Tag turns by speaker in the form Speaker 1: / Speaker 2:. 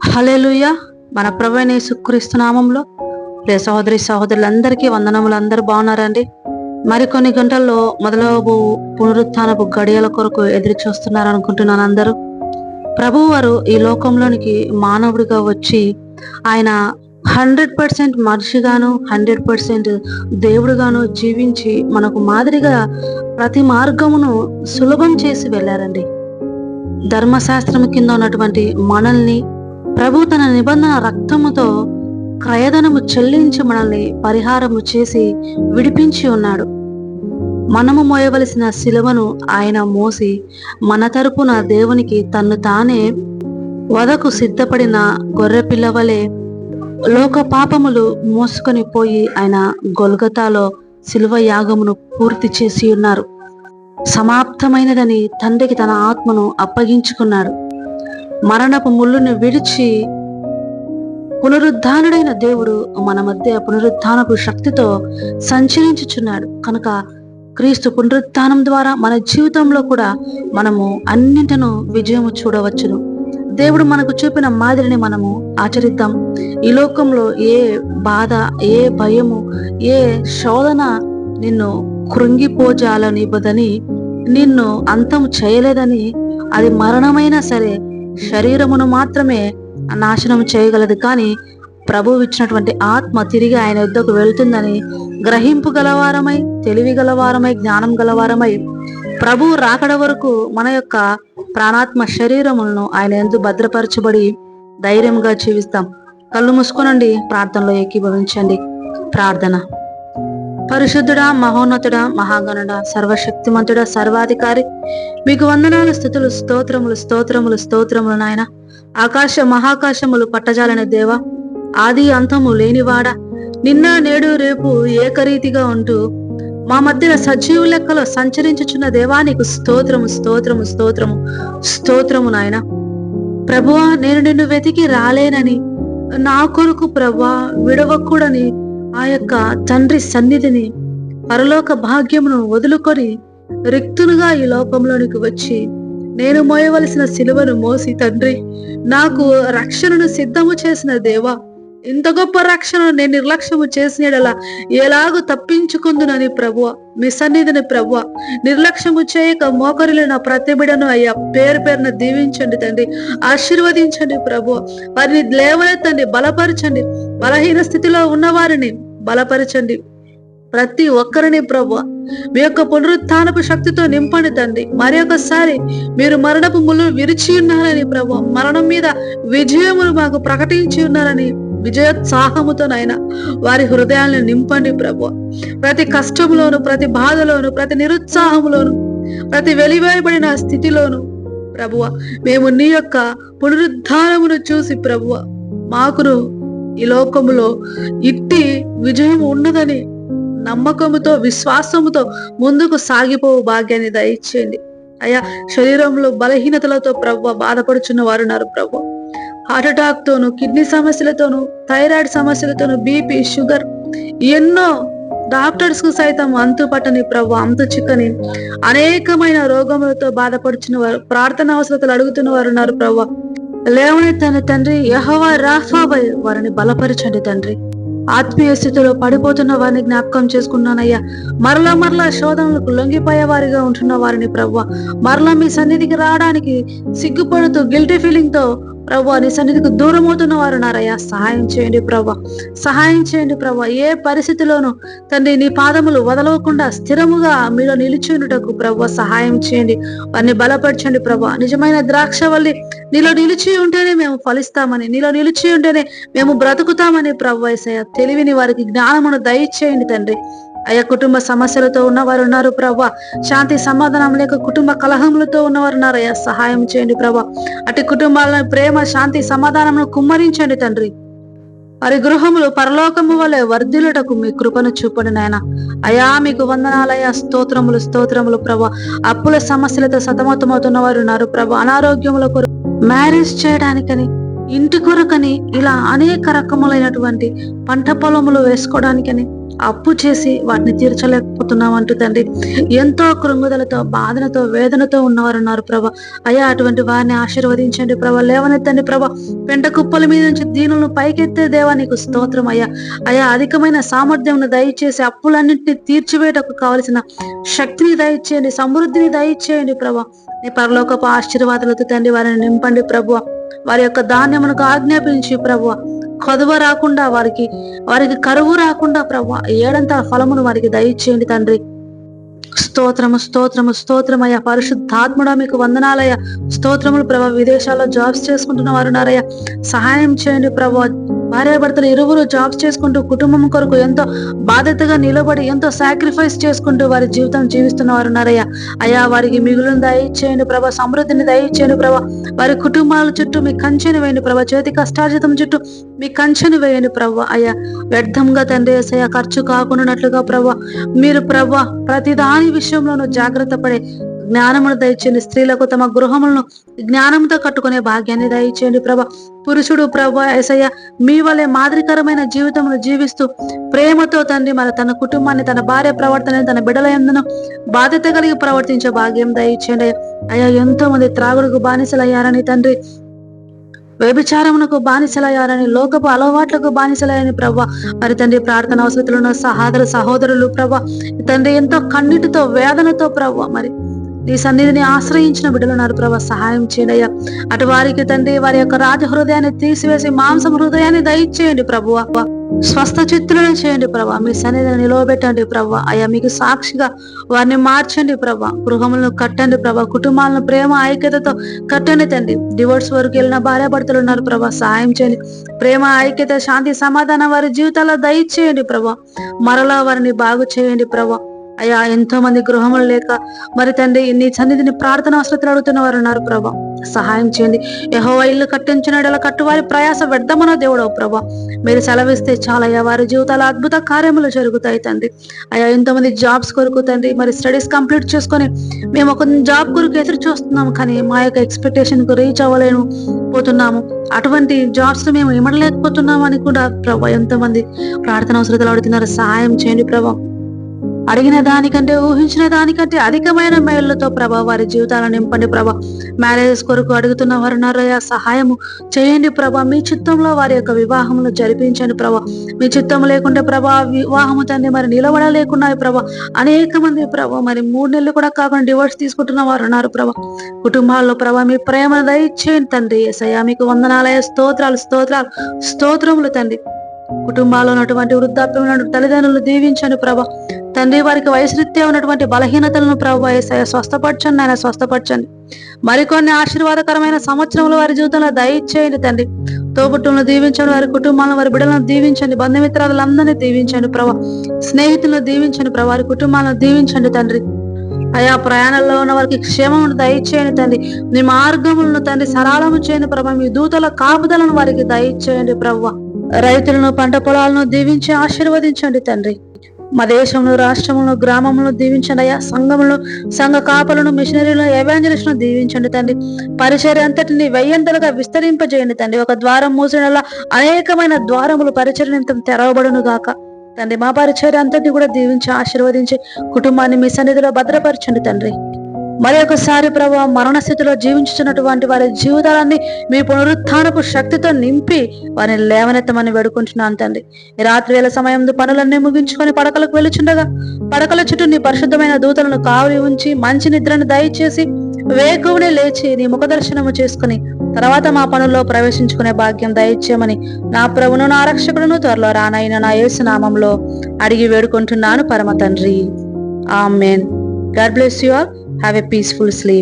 Speaker 1: Hallelujah మన ప్రవీణ సుక్రీస్తు నామంలో. ప్రియ సహోదరి సహోదరులందరికీ వందనములు అందరూ బాగున్నారండి. మరికొన్ని గంటల్లో మొదలవు పునరుత్నపు గడియల కొరకు ఎదురు చూస్తున్నారు అనుకుంటున్నాను అందరూ. ప్రభు వారు ఈ లోకంలోనికి మానవుడిగా వచ్చి ఆయన హండ్రెడ్ పర్సెంట్ మనిషిగాను హండ్రెడ్ పర్సెంట్ దేవుడుగాను జీవించి మనకు మాదిరిగా ప్రతి మార్గమును సులభం చేసి వెళ్ళారండి. ధర్మశాస్త్రం కింద ఉన్నటువంటి మనల్ని ప్రభు తన నిబంధన రక్తముతో క్రయధనము చెల్లించి మనల్ని పరిహారము చేసి విడిపించి ఉన్నాడు. మనము మోయవలసిన శిలువను ఆయన మోసి మన తరపున దేవునికి తన్ను తానే వదకు సిద్ధపడిన గొర్రె పిల్లవలే లోక పాపములు మోసుకొని పోయి ఆయన గొల్గతాలో శిలువ యాగమును పూర్తి చేసి ఉన్నారు. సమాప్తమైనదని తండ్రికి తన ఆత్మను అప్పగించుకున్నాడు. మరణపు ముళ్ళును విడిచి పునరుద్ధానుడైన దేవుడు మన మధ్య పునరుద్ధానపు శక్తితో సంచరించుచున్నాడు. కనుక క్రీస్తు పునరుత్థానం ద్వారా మన జీవితంలో కూడా మనము అన్నింటిను విజయము చూడవచ్చును. దేవుడు మనకు చూపిన మాదిరిని మనము ఆచరిద్దాం. ఈ లోకంలో ఏ బాధ ఏ భయము ఏ శోధన నిన్ను కృంగిపోజాలనివ్వదని నిన్ను అంతం చేయలేదని అది మరణమైనా సరే శరీరమును మాత్రమే నాశనం చేయగలదు. కానీ ప్రభువు ఇచ్చినటువంటి ఆత్మ తిరిగి ఆయన యుద్ధకు వెళ్తుందని గ్రహింపు గలవారమై తెలివి గలవారమై జ్ఞానం గలవారమై ప్రభు రాకడ వరకు మన యొక్క ప్రాణాత్మ శరీరములను ఆయన ఎందు భద్రపరచబడి ధైర్యంగా జీవిస్తాం. కళ్ళు మూసుకోనండి ప్రార్థనలో ఏకీభవించండి. ప్రార్థన. పరిశుద్ధుడా మహోన్నతుడా మహాగణుడా సర్వశక్తిమంతుడా సర్వాధికారి. మీకు వందనాలు స్థుతులు స్తోత్రములు స్తోత్రములు స్తోత్రములు నాయన. ఆకాశ మహాకాశములు పట్టజాలని దేవా. ఆది అంతము లేనివాడ. నిన్న నేడు రేపు ఏకరీతిగా ఉంటూ మా మధ్యన సజీవు లెక్కలో సంచరించుచున్న నీకు స్తోత్రము స్తోత్రము స్తోత్రము స్తోత్రము నాయన. ప్రభువా నేను నిన్ను వెతికి రాలేనని నా కొరకు ప్రభా విడవకూడని ఆ యొక్క తండ్రి సన్నిధిని పరలోక భాగ్యమును వదులుకొని రిక్తునుగా ఈ లోకంలోనికి వచ్చి నేను మోయవలసిన సిలువను మోసి తండ్రి నాకు రక్షణను సిద్ధము చేసిన దేవా ఇంత గొప్ప రక్షణ నేను నిర్లక్ష్యము చేసినలా ఎలాగూ తప్పించుకుందునని ప్రభువ? మీ సన్నిధిని ప్రభువ నిర్లక్ష్యము చేయక మోకరిలో నా ప్రతి బిడను అయ్యా పేరు పేరున దీవించండి తండ్రి ఆశీర్వదించండి ప్రభువ. వారిని లేవనెత్తండి బలపరచండి. బలహీన స్థితిలో ఉన్న వారిని బలపరచండి. ప్రతి ఒక్కరిని ప్రభు మీ యొక్క పునరుత్నపు శక్తితో నింపండి తండ్రి. మరి ఒకసారి మీరు మరణపు ముళ్ళు విరిచి ఉన్నారని ప్రభు మరణం మీద విజయములు మాకు ప్రకటించి ఉన్నారని విజయోత్సాహముతోనైనా వారి హృదయాలను నింపండి ప్రభు. ప్రతి కష్టంలోను ప్రతి బాధలోను ప్రతి నిరుత్సాహంలోను ప్రతి వెలివేయబడిన స్థితిలోను ప్రభువ మేము నీ యొక్క పునరుద్ధానమును చూసి ప్రభువ మాకును ఈ లోకములో ఇట్టి విజయం ఉన్నదని నమ్మకముతో విశ్వాసముతో ముందుకు సాగిపోవు భాగ్యాన్ని దయచేయండి. అయ్యా శరీరంలో బలహీనతలతో ప్రభు బాధపడుచున్న వారున్నారు ప్రభు. హార్ట్ అటాక్ తోను కిడ్నీ సమస్యలతోను థైరాయిడ్ సమస్యలతోను బీపీ షుగర్ ఎన్నో డాక్టర్స్కు సైతం అంతు పట్టని ప్రభు అంతు చిక్కని అనేకమైన రోగములతో బాధపడుచున్న వారు ప్రార్థన అవసరతలు అడుగుతున్న వారు ఉన్నారు ప్రభు లేవని తన తండ్రి యహోవా రాఫాబై వారిని బలపరచండి తండ్రి. ఆత్మీయ స్థితిలో పడిపోతున్న వారిని జ్ఞాపకం చేసుకున్నానయ్యా. మరలా మరలా శోధనలకు లొంగిపోయే వారిగా ఉంటున్న వారిని ప్రభు మరలా మీ సన్నిధికి రావడానికి సిగ్గుపడుతూ గిల్టీ ఫీలింగ్తో ప్రభు నీ సన్నిధికి దూరం అవుతున్న వారు నారయ్యా సహాయం చేయండి ప్రభా. సహాయం చేయండి ప్రభా. ఏ పరిస్థితిలోనూ తండ్రి నీ పాదములు వదలవకుండా స్థిరముగా మీలో నిలిచినటకు ప్రభు సహాయం చేయండి. వారిని బలపరచండి ప్రభా. నిజమైన ద్రాక్ష వల్లి నీలో నిలిచి ఉంటేనే మేము ఫలిస్తామని నీలో నిలిచి ఉంటేనే మేము బ్రతుకుతామని ప్రభు ఏసయ్య. తెలివిని వారికి జ్ఞానమును దయచేయండి తండ్రి. అయ్యా కుటుంబ సమస్యలతో ఉన్నవారు ఉన్నారు ప్రభా. శాంతి సమాధానం లేక కుటుంబ కలహములతో ఉన్నవారు ఉన్నారు అయ్యా. సహాయం చేయండి ప్రభా. అటు కుటుంబాలను ప్రేమ శాంతి సమాధానమును కుమ్మరించండి తండ్రి. వారి గృహములు పరలోకము వలె వర్ధిలుటకు మీ కృపను చూపండి నాయన. అయా మీకు వందనాలయ స్తోత్రములు స్తోత్రములు ప్రభా. అప్పుల సమస్యలతో సతమతమవుతున్న వారు ఉన్నారు ప్రభా. అనారోగ్యముల కొరకు మ్యారేజ్ చేయడానికని ఇంటి కొరకని ఇలా అనేక రకములైనటువంటి పంట పొలములు వేసుకోవడానికని అప్పు చేసి వాటిని తీర్చలేకపోతున్నాం అంటూ తండ్రి. ఎంతో కృంగుదలతో బాధనతో వేదనతో ఉన్నవారు ఉన్నారు ప్రభ. అయ్యా అటువంటి వారిని ఆశీర్వదించండి ప్రభ. లేవనెత్తండి ప్రభ. పెంట కుప్పల మీద నుంచి దీనులను పైకెత్తే దేవా నీకు స్తోత్రం అయ్యా. అయ్యా అధికమైన సామర్థ్యం దయచేసి అప్పులన్నింటినీ తీర్చివేటకు కావలసిన శక్తిని దయచేయండి సమృద్ధిని దయచేయండి ప్రభ. నీ పరలోకపు ఆశీర్వాదాలతో తండ్రి వారిని నింపండి ప్రభు. వారి యొక్క ధాన్యమునకు ఆజ్ఞాపించి ప్రభు. కొదవ రాకుండా వారికి వారికి కరువు రాకుండా ప్రభా ఏడంత ఫలమును వారికి దయచేయండి తండ్రి. స్తోత్రము స్తోత్రము స్తోత్రమయ్య. పరిశుద్ధాత్ముడ మీకు వందనాలయ్య. స్తోత్రములు ప్రభా విదేశాల్లో జాబ్స్ చేసుకుంటున్న వారు ఉన్నారయ్యా. సహాయం చేయండి ప్రభా. భార్యాభర్తలు ఇరువురు జాబ్స్ చేసుకుంటూ కుటుంబం కొరకు ఎంతో బాధ్యతగా నిలబడి ఎంతో సాక్రిఫైస్ చేసుకుంటూ వారి జీవితం జీవిస్తున్న వారు ఉన్నారయ్యా. అయ్యా వారికి మిగులును దయచేయండి ప్రభా సమృద్ధిని దయచేయండి ప్రభా. వారి కుటుంబాల చుట్టూ మీ కంచెను వేయండి ప్రభా చేతి కష్టార్జితం చుట్టూ మీ కంచెను వేయండి ప్రభా. అయ్యా వ్యర్థంగా తండ్రి అయ్యా ఖర్చు కాకుండా ప్రభా మీరు ప్రభా ప్రతి దాని విషయంలోనూ జాగ్రత్త పడే జ్ఞానమును దయచేయండి. స్త్రీలకు తమ గృహములను జ్ఞానంతో కట్టుకునే భాగ్యాన్ని దయచేయండి ప్రభా. పురుషుడు ప్రభా ఎసయ్య మీ వలె మాదిరికరమైన జీవితమును జీవిస్తూ ప్రేమతో తండ్రి మన తన కుటుంబాన్ని తన భార్య ప్రవర్తన తన బిడల ఎందును బాధ్యత కలిగి ప్రవర్తించే భాగ్యం దయచేయండి అయ్యా. ఎంతో మంది త్రాగుడుకు బానిసలయ్యారని తండ్రి వ్యభిచారమునకు బానిసలయ్యారని లోకపు అలవాట్లకు బానిసలయ్యని ప్రభా. మరి తండ్రి ప్రార్థన అవసరతలను సహోదరు సహోదరులు ప్రభా తండ్రి ఎంతో కన్నీటితో వేదనతో ప్రభా మరి నీ సన్నిధిని ఆశ్రయించిన బిడ్డలున్నారు ప్రభా సహాయం చేయండి అయ్యా. అటు వారికి తండ్రి వారి యొక్క రాజ హృదయాన్ని తీసివేసి మాంసం హృదయాన్ని దయచేయండి ప్రభు. స్వస్థ చిత్తులను చేయండి ప్రభా. మీ సన్నిధిని నిలవబెట్టండి ప్రభా. అయ్యా మీకు సాక్షిగా వారిని మార్చండి ప్రభా. గృహములను కట్టండి ప్రభా. కుటుంబాలను ప్రేమ ఐక్యతతో కట్టండి తండ్రి. డివోర్స్ వరకు వెళ్ళిన భార్యాభర్తలు ఉన్నారు ప్రభా. సహాయం చేయండి. ప్రేమ ఐక్యత శాంతి సమాధానం వారి జీవితాల్లో దయచేయండి ప్రభా. మరలా వారిని బాగు చేయండి ప్రభా. అయ్యా ఎంతో మంది గృహములు లేక మరి తండ్రి నీ సన్నిధిని ప్రార్థన అవసరతలు అడుగుతున్న వారు ఉన్నారు ప్రభా. సహాయం చేయండి. యహో ఇల్లు కట్టించిన అలా కట్టువారి ప్రయాస వ్యర్థమనో దేవుడవు ప్రభా. మీరు సెలవిస్తే చాలా అయ్యా వారి జీవితాల అద్భుత కార్యములు జరుగుతాయి తండ్రి. అయ్యా ఎంతో మంది జాబ్స్ కొరకు తండ్రి మరి స్టడీస్ కంప్లీట్ చేసుకొని మేము ఒక జాబ్ కొరకు ఎదురు చూస్తున్నాం కానీ మా యొక్క ఎక్స్పెక్టేషన్కు రీచ్ అవ్వలేము పోతున్నాము. అటువంటి జాబ్స్ మేము ఇమ్మడలేకపోతున్నాము అని కూడా ప్రభా ఎంతో మంది ప్రార్థన అవసరతలు అడుగుతున్నారు. సహాయం చేయండి ప్రభా. అడిగిన దానికంటే ఊహించిన దానికంటే అధికమైన మేళ్ళతో ప్రభా వారి జీవితాలను నింపండి ప్రభా. మ్యారేజెస్ కొరకు అడుగుతున్న వారు ఉన్నారయ్యా సహాయము చేయండి ప్రభా. మీ చిత్తంలో వారి యొక్క వివాహమును జరిపించండి ప్రభా. మీ చిత్తం లేకుంటే ప్రభా వివాహము తండ్రి మరి నిలబడలేకున్నాయి ప్రభా. అనేక మంది ప్రభా మరి మూడు నెలలు కూడా కాకుండా డివోర్స్ తీసుకుంటున్న వారు ఉన్నారు ప్రభా. కుటుంబాల్లో ప్రభా మీ ప్రేమను దయచేయండి తండ్రి. ఎసయ్యా మీకు వందనాలయ స్తోత్రాలు స్తోత్రాలు స్తోత్రములు తండ్రి. కుటుంబాల్లో ఉన్నటువంటి వృద్ధాప్యం తల్లిదండ్రులు దీవించండి ప్రభా. తండ్రి వారికి వయసురీత్యా ఉన్నటువంటి బలహీనతలను ప్రభు ఏసయ స్వస్థపరచండి ఆయన స్వస్థపరచండి. మరికొన్ని ఆశీర్వాదకరమైన సంవత్సరంలో వారి జీవితంలో దయచేయండి తండ్రి. తోబుట్టులను దీవించండి వారి కుటుంబాలను వారి బిడ్డలను దీవించండి బంధుమిత్రాలందరినీ దీవించండి ప్రభా. స్నేహితులను దీవించండి ప్రభా వారి కుటుంబాలను దీవించండి తండ్రి. అయా ప్రయాణంలో ఉన్న వారికి క్షేమమును దయచేయండి తండ్రి. మీ మార్గములను తండ్రి సరళము చేయండి ప్రభా. మీ దూతల కాపుదలను వారికి దయచేయండి ప్రభు. రైతులను పంట పొలాలను దీవించి ఆశీర్వదించండి తండ్రి. మా దేశంలో రాష్ట్రంలో గ్రామంలో దీవించండి అయ్యా సంఘములను సంఘ కాపలను మిషనరీలను ఎవాంజలిస్టులను దీవించండి తండ్రి. పరిచర్య అంతటిని వెయ్యంతలుగా విస్తరింపజేయండి తండ్రి. ఒక ద్వారం మూసిన అనేకమైన ద్వారములు పరిచర్యంతం తెరవబడును గాక తండ్రి మా పరిచర్య అంతటిని కూడా దీవించి ఆశీర్వదించి కుటుంబాన్ని మీ సన్నిధిలో భద్రపరచండి తండ్రి. మరి ఒకసారి ప్రభు మరణ స్థితిలో జీవించుతున్నటువంటి వారి జీవితాలన్నీ మీ పునరుత్నపు శక్తితో నింపి వారిని లేవనెత్తమని వేడుకుంటున్నాను తండ్రి. రాత్రి వేళ సమయం పనులన్నీ ముగించుకొని పడకలకు వెళ్ళుచుండగా పడకల చుట్టూ నీ పరిశుద్ధమైన దూతలను కావలి ఉంచి మంచి నిద్రను దయచేసి వేకువుని లేచి నీ ముఖదర్శనము చేసుకుని తర్వాత మా పనుల్లో ప్రవేశించుకునే భాగ్యం దయచేయమని నా ప్రభును నా రక్షకుడును త్వరలో రానైన నా యేసునామంలో అడిగి వేడుకుంటున్నాను పరమ తండ్రి. Amen. God bless you all. Have a peaceful sleep.